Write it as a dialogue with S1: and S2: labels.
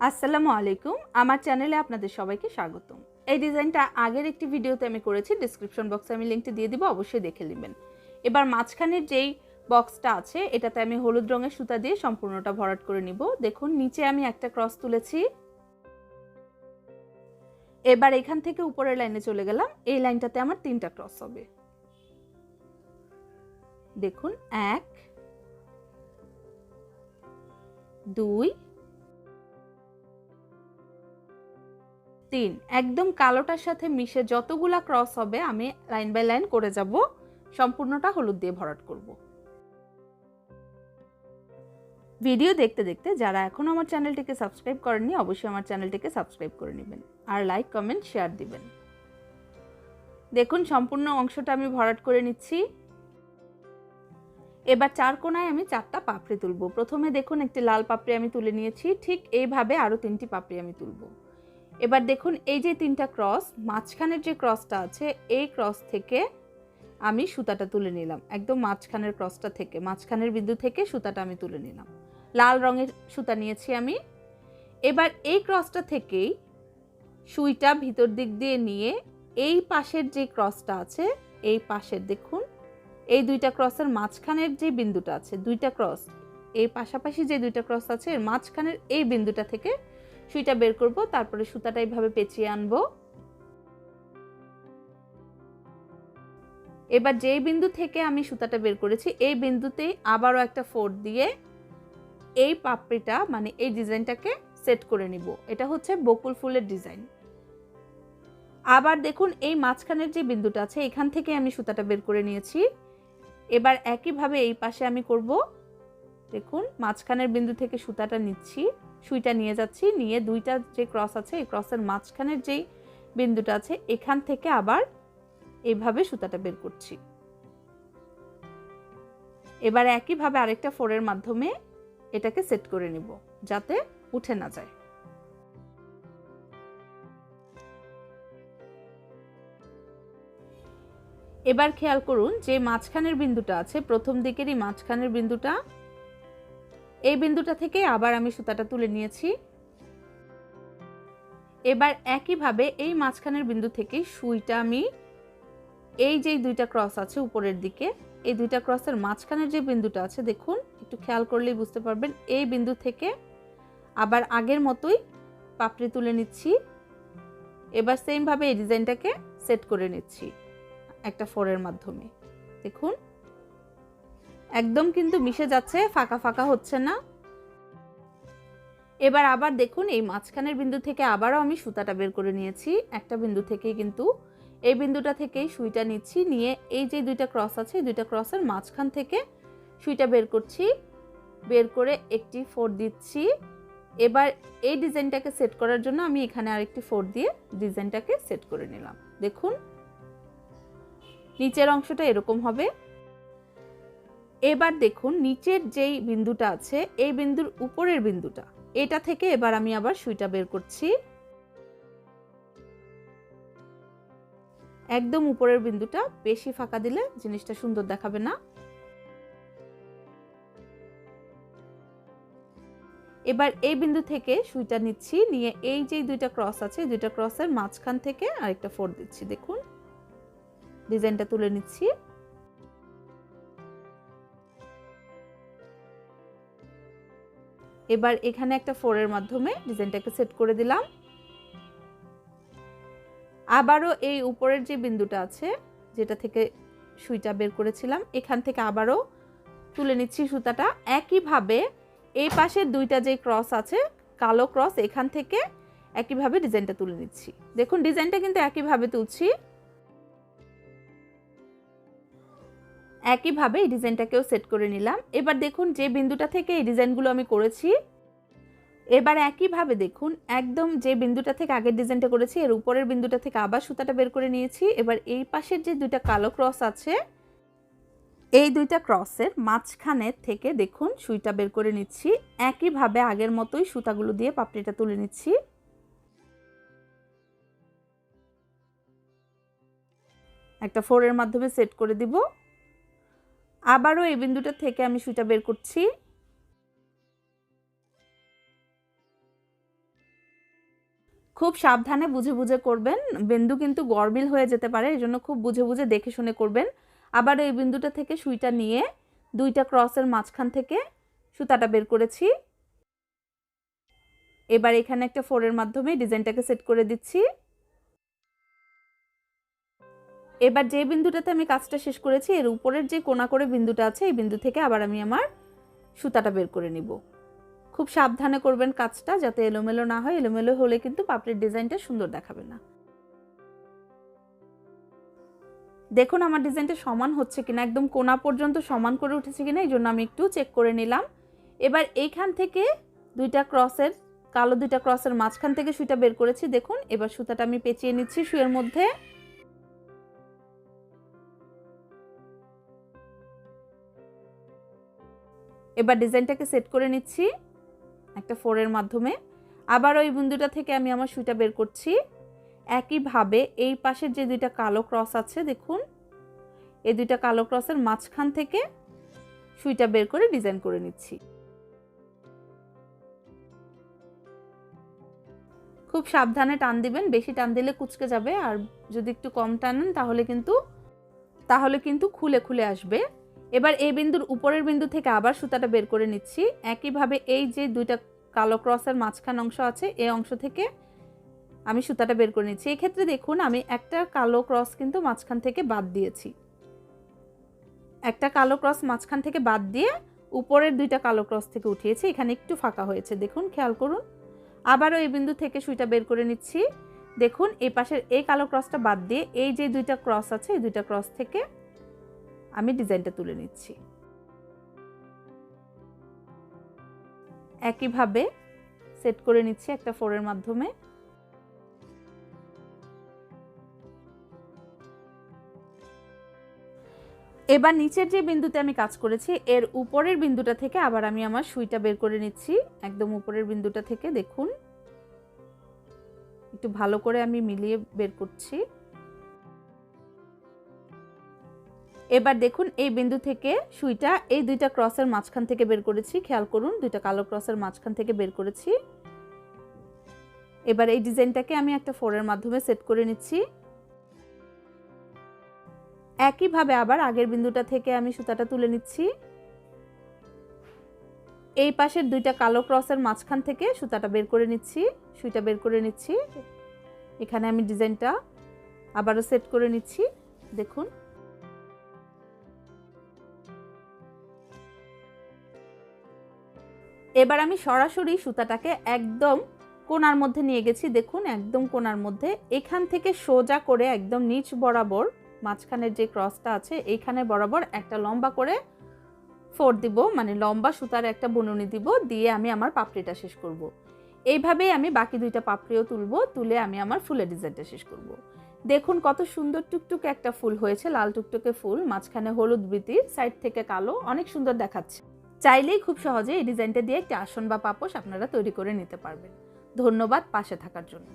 S1: আসসালামু আলাইকুম। আমার চ্যানেলে আপনাদের সবাইকে স্বাগতম। এই ডিজাইনটা আগের একটি ভিডিওতে আমি করেছি ডিসক্রিপশন বক্সে আমি লিঙ্কটি দিয়ে দিব, অবশ্যই দেখে নেবেন। এবার মাঝখানের যেই বক্সটা আছে, এটাতে আমি হলুদ রঙের সুতা দিয়ে সম্পূর্ণটা ভরাট করে নিব। দেখুন, নিচে আমি একটা ক্রস তুলেছি। এবার এখান থেকে উপরের লাইনে চলে গেলাম। এই লাইনটাতে আমার তিনটা ক্রস হবে। দেখুন, এক, দুই তিন একদম কালোটার সাথে মিশে যতগুলা ক্রস হবে আমি লাইন বাই লাইন করে যাব। সম্পূর্ণটা হলুদ দিয়ে ভরাট করব। ভিডিও দেখতে দেখতে যারা এখনও আমার চ্যানেলটিকে সাবস্ক্রাইব করেননি, অবশ্যই আমার চ্যানেলটিকে সাবস্ক্রাইব করে নেবেন আর লাইক কমেন্ট শেয়ার দিবেন। দেখুন, সম্পূর্ণ অংশটা আমি ভরাট করে নিচ্ছি। এবার চার কোনায় আমি চারটা পাপড়ি তুলব। প্রথমে দেখুন, একটি লাল পাপড়ি আমি তুলে নিয়েছি। ঠিক এইভাবে আরও তিনটি পাপড়ি আমি তুলব। এবার দেখুন এই যে তিনটা ক্রস, মাঝখানের যে ক্রসটা আছে, এই ক্রস থেকে আমি সুতাটা তুলে নিলাম। একদম মাঝখানের ক্রসটা থেকে, মাঝখানের বিন্দু থেকে সুতাটা আমি তুলে নিলাম। লাল রঙের সুতা নিয়েছি আমি। এবার এই ক্রসটা থেকেই সুইটা ভিতর দিক দিয়ে নিয়ে এই পাশের যে ক্রসটা আছে, এই পাশের দেখুন, এই দুইটা ক্রসের মাঝখানের যে বিন্দুটা আছে, দুইটা ক্রস, এই পাশাপাশি যে দুইটা ক্রস আছে, এর মাঝখানের এই বিন্দুটা থেকে সুইটা বের করব, তারপরে সুতাটা এইভাবে পেঁচিয়ে আনব। এবার যেই বিন্দু থেকে আমি সুতাটা বের করেছি, এই বিন্দুতেই আবারও একটা ফোর দিয়ে এই পাপড়িটা মানে এই ডিজাইনটাকে সেট করে নিব। এটা হচ্ছে বকুল ফুলের ডিজাইন। আবার দেখুন, এই মাঝখানের যে বিন্দুটা আছে, এখান থেকে আমি সুতাটা বের করে নিয়েছি। এবার একইভাবে এই পাশে আমি করব, দেখুন, মাঝখানের বিন্দু থেকে সুতাটা নিচ্ছি। সুইটা নিয়ে যাচ্ছি, নিয়ে দুইটা যে ক্রস আছে, এই ক্রসের মাঝখানের যেই বিন্দুটা আছে, এখান থেকে আবার এইভাবে সুতাটা বের করছি। এবার একইভাবে আরেকটা ফোরের মাধ্যমে এটাকে সেট করে নিব, যাতে উঠে না যায়। এবার খেয়াল করুন যে মাঝখানের বিন্দুটা আছে, প্রথম দিকেরই মাঝখানের বিন্দুটা এই বিন্দুটা থেকে আবার আমি সুতাটা তুলে নিয়েছি। এবার একইভাবে এই মাঝখানের বিন্দু থেকে সুইটা আমি এই যে দুইটা ক্রস আছে উপরের দিকে, এই দুইটা ক্রসের মাঝখানের যে বিন্দুটা আছে, দেখুন, একটু খেয়াল করলেই বুঝতে পারবেন, এই বিন্দু থেকে আবার আগের মতোই পাপড়ি তুলে নিচ্ছি। এবার সেমভাবে এই ডিজাইনটাকে সেট করে নিচ্ছি একটা ফোরের মাধ্যমে। দেখুন একদম কিন্তু মিশে যাচ্ছে, ফাঁকা ফাঁকা হচ্ছে না। এবার আবার দেখুন, এই মাঝখানের বিন্দু থেকে আবারও আমি সুতাটা বের করে নিয়েছি। একটা বিন্দু থেকেই কিন্তু এই বিন্দুটা থেকেই সুইটা নিচ্ছি, নিয়ে এই যে দুইটা ক্রস আছে দুইটা ক্রসের মাঝখান থেকে সুইটা বের করছি, বের করে একটি ফোর দিচ্ছি। এবার এই ডিজাইনটাকে সেট করার জন্য আমি এখানে আরেকটি ফোর দিয়ে ডিজাইনটাকে সেট করে নিলাম। দেখুন, নিচের অংশটা এরকম হবে। এবার দেখুন নিচের যেই বিন্দুটা আছে, এই বিন্দুর উপরের বিন্দুটা। এটা থেকে এবার আমি আবার সুইটা বের করছি। একদম উপরের বিন্দুটা বেশি ফাঁকা দিলে জিনিসটা সুন্দর দেখাবে না। এবার এই বিন্দু থেকে সুইটা নিচ্ছি, নিয়ে এই যে দুইটা ক্রস আছে, দুইটা ক্রসের মাঝখান থেকে আরেকটা ফোর দিচ্ছি, দেখুন। ডিজাইনটা তুলে নিচ্ছি। এবার এখানে একটা ফোরের মাধ্যমে ডিজাইনটাকে সেট করে দিলাম। আবারও এই উপরের যে বিন্দুটা আছে, যেটা থেকে সুইটা বের করেছিলাম, এখান থেকে আবারও তুলে নিচ্ছি সুতাটা। একইভাবে এই পাশের দুইটা যে ক্রস আছে, কালো ক্রস এখান থেকে একইভাবে ডিজাইনটা তুলে নিচ্ছি। দেখুন ডিজাইনটা কিন্তু একইভাবে তুলছি। একইভাবে এই ডিজাইনটাকেও সেট করে নিলাম। এবার দেখুন যে বিন্দুটা থেকে এই ডিজাইনগুলো আমি করেছি, এবার একইভাবে দেখুন, একদম যে বিন্দুটা থেকে আগের ডিজাইনটা করেছি, এর উপরের বিন্দুটা থেকে আবার সুতাটা বের করে নিয়েছি। এবার এই পাশের যে দুইটা কালো ক্রস আছে, এই দুইটা ক্রসের মাঝখানে থেকে দেখুন সুইটা বের করে নিচ্ছি। একইভাবে আগের মতোই সুতাগুলো দিয়ে পাপড়িটা তুলে নিচ্ছি। একটা ফোরের মাধ্যমে সেট করে দিব। আবারও এই বিন্দুটা থেকে আমি সুইটা বের করছি। খুব সাবধানে বুঝে বুঝে করবেন। বিন্দু কিন্তু গরবিল হয়ে যেতে পারে এই জন্য খুব বুঝে বুঝে দেখে শুনে করবেন। আবার এই বিন্দুটা থেকে সুইটা নিয়ে দুইটা ক্রসের মাঝখান থেকে সুতাটা বের করেছি। এবার এখানে একটা ফোরের মাধ্যমে ডিজাইনটাকে সেট করে দিচ্ছি। এবার যে বিন্দুটাতে আমি কাজটা শেষ করেছি, এর উপরের যে কোনা করে বিন্দুটা আছে, এই বিন্দু থেকে আবার আমি আমার সুতাটা বের করে নিব। খুব সাবধানে করবেন কাজটা যাতে এলোমেলো না হয়। এলোমেলো হলে কিন্তু পাপড়ির ডিজাইনটা সুন্দর দেখাবে না। দেখুন আমার ডিজাইনটা সমান হচ্ছে কিনা, একদম কোনা পর্যন্ত সমান করে উঠেছে কিনা, এই জন্য আমি একটু চেক করে নিলাম। এবার এইখান থেকে দুইটা ক্রসের, কালো দুইটা ক্রসের মাঝখান থেকে সুইটা বের করেছি। দেখুন, এবার সুতাটা আমি পেঁচিয়ে নিচ্ছি শুয়ের মধ্যে। এবার ডিজাইনটাকে সেট করে নিচ্ছি একটা ফোরের মাধ্যমে। আবার ওই বিন্দুটা থেকে আমি আমার সুইটা বের করছি। একইভাবে এই পাশের যে দুইটা কালো ক্রস আছে, দেখুন, এই দুইটা কালো ক্রসের মাঝখান থেকে সুইটা বের করে ডিজাইন করে নিচ্ছি। খুব সাবধানে টান দিবেন, বেশি টান দিলে কুচকে যাবে, আর যদি একটু কম টানেন তাহলে কিন্তু তাহলে কিন্তু খুলে খুলে আসবে। এবার এই বিন্দুর উপরের বিন্দু থেকে আবার সুতাটা বের করে নিচ্ছি। একইভাবে এই যে দুইটা কালো ক্রসের মাঝখান অংশ আছে এই অংশ থেকে আমি সুতাটা বের করে নিচ্ছি। এই ক্ষেত্রে দেখুন, আমি একটা কালো ক্রস কিন্তু মাঝখান থেকে বাদ দিয়েছি। একটা কালো ক্রস মাঝখান থেকে বাদ দিয়ে উপরের দুইটা কালো ক্রস থেকে উঠিয়েছি। এখানে একটু ফাঁকা হয়েছে, দেখুন, খেয়াল করুন। আবারও এই বিন্দু থেকে সুইটা বের করে নিচ্ছি। দেখুন এই পাশের এই কালো ক্রসটা বাদ দিয়ে এই যে দুইটা ক্রস আছে, এই দুইটা ক্রস থেকে আমি ডিজাইনটা তুলে নিচ্ছি। একইভাবে সেট করে নিচ্ছি একটা ফোরের মাধ্যমে। এবার নিচের যে বিন্দুতে আমি কাজ করেছি, এর উপরের বিন্দুটা থেকে আবার আমি আমার সুইটা বের করে নিচ্ছি। একদম উপরের বিন্দুটা থেকে, দেখুন। একটু ভালো করে আমি মিলিয়ে বের করছি। এবার দেখুন এই বিন্দু থেকে সুইটা, এই দুইটা ক্রসের মাঝখান থেকে বের করেছি। খেয়াল করুন, দুইটা কালো ক্রসের মাঝখান থেকে বের করেছি। এবার এই ডিজাইনটাকে আমি একটা ফোরের মাধ্যমে সেট করে নিচ্ছি। একইভাবে আবার আগের বিন্দুটা থেকে আমি সুতাটা তুলে নিচ্ছি। এই পাশের দুইটা কালো ক্রসের মাঝখান থেকে সুতাটা বের করে নিচ্ছি, সুইটা বের করে নিচ্ছি। এখানে আমি ডিজাইনটা আবারও সেট করে নিচ্ছি। দেখুন। এবার আমি সরাসরি সুতাটাকে একদম কোনার মধ্যে নিয়ে গেছি দেখুন, একদম কোনার মধ্যে এখান থেকে সোজা করে একদম নিচ বরাবর, মাঝখানের যে ক্রসটা আছে এইখানে বরাবর একটা লম্বা করে ফোর দিব মানে লম্বা সুতার একটা বনুনি দিব, দিয়ে আমি আমার পাপড়িটা শেষ করব। এইভাবেই আমি বাকি দুইটা পাপড়িও তুলবো, তুলে আমি আমার ফুলের ডিজাইনটা শেষ করব। দেখুন কত সুন্দর টুকটুকে একটা ফুল হয়েছে, লাল টুকটুকে ফুল, মাঝখানে হলুদ বৃতির সাইড থেকে কালো, অনেক সুন্দর দেখাচ্ছে চাইলেই খুব সহজে এই ডিজাইনটা দিয়ে একটি আসন বা পাপোশ আপনারা তৈরি করে নিতে পারবেন। ধন্যবাদ পাশে থাকার জন্য।